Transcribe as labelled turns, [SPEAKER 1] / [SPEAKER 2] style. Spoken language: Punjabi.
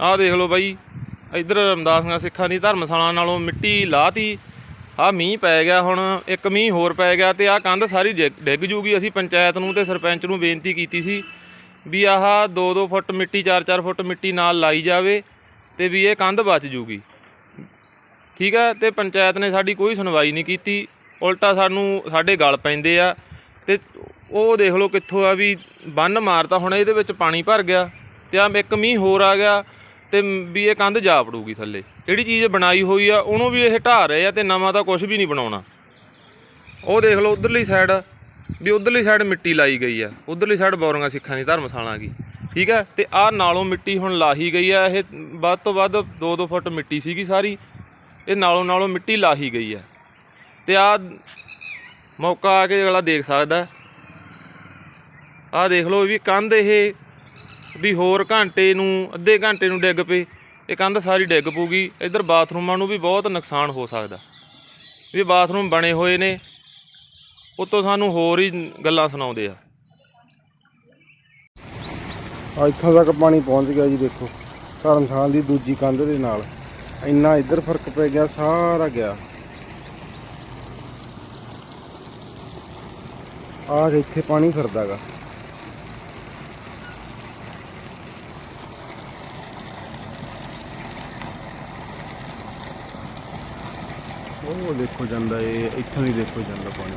[SPEAKER 1] ਆਹ ਦੇਖ ਲਓ ਬਾਈ, ਇੱਧਰ ਰਮਦਾਸੀਆਂ ਸਿੱਖਾਂ ਦੀ ਧਰਮਸ਼ਾਲਾ ਨਾਲੋਂ ਮਿੱਟੀ ਲਾਤੀ। ਆਹ ਮੀਂਹ ਪੈ ਗਿਆ ਹੁਣ, ਇੱਕ ਮੀਂਹ ਹੋਰ ਪੈ ਗਿਆ ਤੇ ਆਹ ਕੰਧ ਸਾਰੀ ਡਿੱਗ- ਡਿੱਗ ਜੂਗੀ। ਅਸੀਂ ਪੰਚਾਇਤ ਨੂੰ ਤੇ ਸਰਪੰਚ ਨੂੰ ਬੇਨਤੀ ਕੀਤੀ ਸੀ ਵੀ ਆਹ 2-2 ਫੁੱਟ ਮਿੱਟੀ 4-4 ਫੁੱਟ ਮਿੱਟੀ ਨਾਲ ਲਾਈ ਜਾਵੇ ਤੇ ਵੀ ਇਹ ਕੰਧ ਬਚ ਜੂਗੀ। ਠੀਕ ਹੈ, ਤੇ ਪੰਚਾਇਤ ਨੇ ਸਾਡੀ ਕੋਈ ਸੁਣਵਾਈ ਨਹੀਂ ਕੀਤੀ। ਉਲਟਾ ਸਾਨੂੰ, ਸਾਡੇ ਗਲ ਪੈਂਦੇ ਆ ਤੇ ਉਹ ਦੇਖ ਲਓ ਕਿੱਥੋਂ ਆ ਵੀ ਬੰਨ ਮਾਰਤਾ, ਹੁਣ ਇਹਦੇ ਵਿੱਚ ਪਾਣੀ ਭਰ ਗਿਆ ਤੇ ਆ ਇੱਕ ਮੀਂਹ ਹੋਰ ਆ ਗਿਆ। ਤੇ ਵੀ ਇਹ ਕੰਧ ਜਾ ਪੜੂਗੀ ਥੱਲੇ। ਜਿਹੜੀ ਚੀਜ਼ ਬਣਾਈ ਹੋਈ ਆ, ਉਹਨੂੰ ਵੀ ਇਹ ਢਾਹ ਰਹੇ ਆ ਤੇ ਨਵਾਂ ਤਾਂ ਕੁਝ ਵੀ ਨਹੀਂ ਬਣਾਉਣਾ। ਉਹ ਦੇਖ ਲਓ ਉਧਰਲੀ ਸਾਈਡ ਵੀ ਉਧਰਲੀ ਸਾਈਡ ਮਿੱਟੀ ਲਾਈ ਗਈ ਆ। ਉਧਰਲੀ ਸਾਈਡ ਬੌਰੀਆਂ ਸਿੱਖਾਂ ਦੀ, ਧਰਮਸ਼ਾਲਾ ਗਈ ਠੀਕ ਹੈ ਤੇ ਆਹ ਨਾਲੋਂ ਮਿੱਟੀ ਹੁਣ ਲਾਹੀ ਗਈ ਆ। ਇਹ ਵੱਧ ਤੋਂ ਵੱਧ 2-2 ਫੁੱਟ ਮਿੱਟੀ ਸੀਗੀ ਸਾਰੀ। ਇਹ ਨਾਲੋਂ ਨਾਲੋਂ ਮਿੱਟੀ ਲਾਹੀ ਗਈ ਆ। ਤੇ ਆ ਮੌਕਾ ਆ ਕੇ ਅਗਲਾ ਦੇਖ ਸਕਦਾ। ਆਹ ਦੇਖ ਲਓ ਵੀ ਕੰਧ ਇਹ ਵੀ ਹੋਰ ਘੰਟੇ ਨੂੰ, ਅੱਧੇ ਘੰਟੇ ਨੂੰ ਡਿੱਗ ਪਏ, ਇਹ ਕੰਧ ਸਾਰੀ ਡਿੱਗ ਪੂਗੀ ਇੱਧਰ ਬਾਥਰੂਮਾਂ ਨੂੰ ਵੀ ਬਹੁਤ ਨੁਕਸਾਨ ਹੋ ਸਕਦਾ। ਵੀ ਬਾਥਰੂਮ ਬਣੇ ਹੋਏ ਨੇ, ਉਤੋਂ ਸਾਨੂੰ ਹੋਰ ਹੀ ਗੱਲਾਂ ਸੁਣਾਉਂਦੇ ਆ।
[SPEAKER 2] ਆ ਇੱਥੋਂ ਤੱਕ ਪਾਣੀ ਪਹੁੰਚ ਗਿਆ ਜੀ, ਦੇਖੋ। ਧਰਮਸ਼ਾਲਾ ਦੀ ਦੂਜੀ ਕੰਧ ਦੇ ਨਾਲ। ਇੰਨਾ ਇੱਧਰ ਫ਼ਰਕ ਪੈ ਗਿਆ, ਸਾਰਾ ਗਿਆ। ਆਹ ਇੱਥੇ ਪਾਣੀ ਫਿਰਦਾਗਾ ਉਹ ਦੇਖੋ ਜਾਂਦਾ ਇਹ ਇੱਥੋਂ ਹੀ ਦੇਖੋ ਜਾਂਦਾ ਪਾਣੀ।